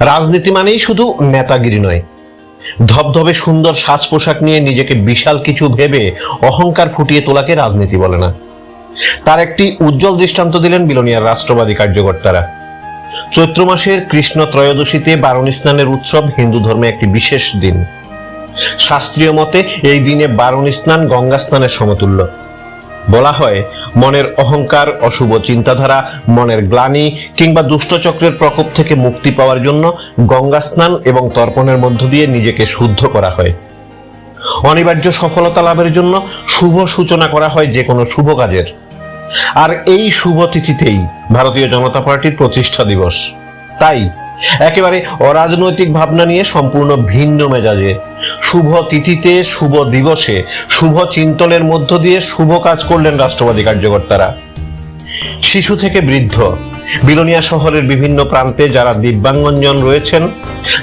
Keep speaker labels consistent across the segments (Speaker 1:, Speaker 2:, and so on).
Speaker 1: রাজনীতি মানেই শুধু নেতাগিরি নয়। ধবধবে সুন্দর সাজ পোশাক নিয়ে নিজেকে বিশাল কিছু ভেবে অহংকার ফুটিয়ে তোলাকে রাজনীতি বলে না। তার একটি উজ্জ্বল দৃষ্টান্ত দিলেন বিলোনিয়ার রাষ্ট্রবাদী কার্যকর্তারা। চৈত্র মাসের কৃষ্ণ ত্রয়োদশীতে বারণী স্নানের উৎসব হিন্দু ধর্মে একটি বিশেষ দিন। শাস্ত্রীয় মতে এই দিনে বারণী স্নান গঙ্গা স্নানের সমতুল্য। বলা হয়, মনের অহংকার, অশুভ চিন্তাধারা, মনের গ্লানি কিংবা দুষ্টচক্রের প্রকোপ থেকে মুক্তি পাওয়ার জন্য গঙ্গা স্নান এবং তর্পণের মধ্য দিয়ে নিজেকে শুদ্ধ করা হয়। অনিবার্য সফলতা লাভের জন্য শুভ সূচনা করা হয় যে কোনো শুভ কাজের। আর এই শুভ তিথিতেই ভারতীয় জনতা পার্টির প্রতিষ্ঠা দিবস। তাই একেবারে অরাজনৈতিক ভাবনা নিয়ে সম্পূর্ণ ভিন্ন মেজাজে। শুভ তিথিতে, শুভ দিবসে, শুভ চিন্তনের মধ্য দিয়ে শুভ কাজ করলেন রাষ্ট্রবাদী কার্যকর্তারা। শিশু থেকে বৃদ্ধ, বিলোনিয়া শহরের বিভিন্ন প্রান্তে যারা দিব্যাঙ্গঞ্জন রয়েছেন,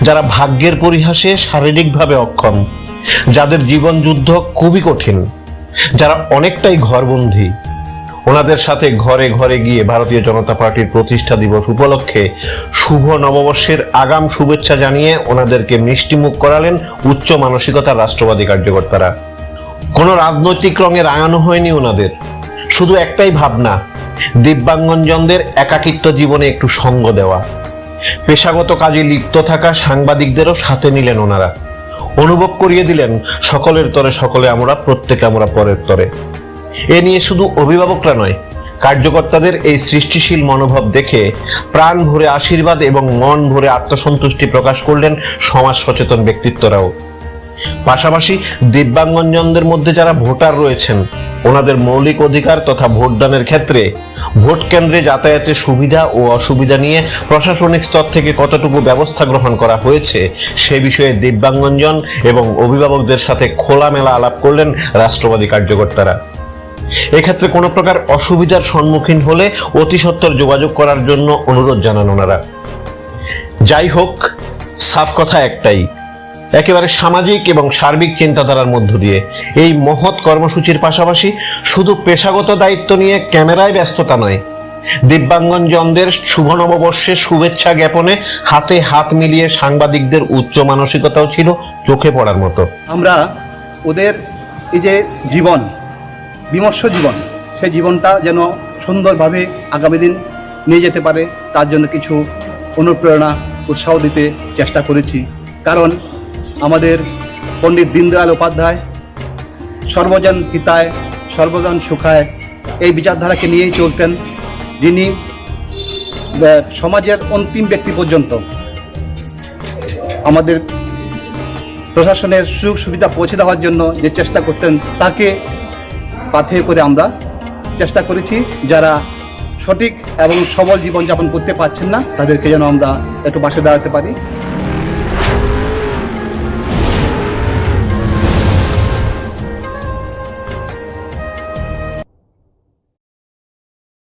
Speaker 1: যারা ভাগ্যের পরিহাসে শারীরিকভাবে অক্ষম, যাদের জীবন যুদ্ধ খুবই কঠিন, যারা অনেকটাই ঘরবন্দি ওনাদের সাথে ঘরে ঘরে গিয়ে ভারতীয় জনতা পার্টির প্রতিষ্ঠা দিবস উপলক্ষে শুভ নববর্ষের আগাম শুভেচ্ছা জানিয়ে ওনাদেরকে মিষ্টিমুখ করালেন উচ্চ মানসিকতার রাষ্ট্রবাদী কার্যকর্তারা। কোনো রাজনৈতিক রঙে রাঙানো হয়নি ওনাদের। শুধু একটাই ভাবনা দিব্যাঙ্গনজনদের একাকিত্ব জীবনে একটু সঙ্গ দেওয়া। পেশাগত কাজে লিপ্ত থাকা সাংবাদিকদেরও সাথে নিলেন ওনারা। অনুভব করিয়ে দিলেন, সকলের তরে সকলে আমরা, প্রত্যেকে আমরা পরের তরে। এ নিয়ে শুধু অভিভাবকরা নয়, কার্যকর্তাদের এই সৃষ্টিশীল মনোভাব দেখে প্রাণ ভরে আশীর্বাদ এবং মন ভরে আত্মসন্তুষ্টি প্রকাশ করলেন সমাজ সচেতন ব্যক্তিত্বরাও। পাশাপাশি দিব্যাঙ্গনজনদের মধ্যে যারা ভোটার রয়েছেন, ওনাদের মৌলিক অধিকার তথা ভোটদানের ক্ষেত্রে ভোট কেন্দ্রে যাতায়াতের সুবিধা ও অসুবিধা নিয়ে প্রশাসনিক স্তর থেকে কতটুকু ব্যবস্থা গ্রহণ করা হয়েছে, সে বিষয়ে দিব্যাঙ্গনজন এবং অভিভাবকদের সাথে খোলামেলা আলাপ করলেন রাষ্ট্রবাদী কার্যকর্তারা। এক্ষেত্রে কোনো প্রকার অসুবিধার সম্মুখীন হলে অতি সত্বর যোগাযোগ করার জন্য অনুরোধ জানান ওনারা। যাই হোক, সাফ কথা একটাই, একেবারে সামাজিক এবং সার্বিক চিন্তাধারার মধ্য দিয়ে। এই মহৎ কর্মসূচির পাশাপাশি শুধু পেশাগত দায়িত্ব নিয়ে ক্যামেরায় ব্যস্ততা নয় দিব্যাঙ্গনজনদের শুভ নববর্ষে শুভেচ্ছা জ্ঞাপনে হাতে হাত মিলিয়ে সাংবাদিকদের উচ্চ মানসিকতাও ছিল চোখে পড়ার মতো।
Speaker 2: আমরা ওদের এই যে জীবন বিমর্ষ জীবন। সেই জীবনটা যেন সুন্দরভাবে আগামী দিন নিয়ে যেতে পারে, তার জন্য কিছু অনুপ্রেরণা, উৎসাহ দিতে চেষ্টা করেছি। কারণ আমাদের পণ্ডিত দীনদয়াল উপাধ্যায় সর্বজন হিতায়, সর্বজন সুখায় এই বিচারধারাকে নিয়েই চলতেন। যিনি সমাজের অন্তিম ব্যক্তি পর্যন্ত আমাদের প্রশাসনের সুযোগ সুবিধা পৌঁছে দেওয়ার জন্য যে চেষ্টা করতেন, তাকে পাথে করে আমরা চেষ্টা করেছি যারা সঠিক এবং সবল জীবনযাপন করতে পারছেন না, তাদেরকে যেন আমরা একটু পাশে দাঁড়াতে পারি।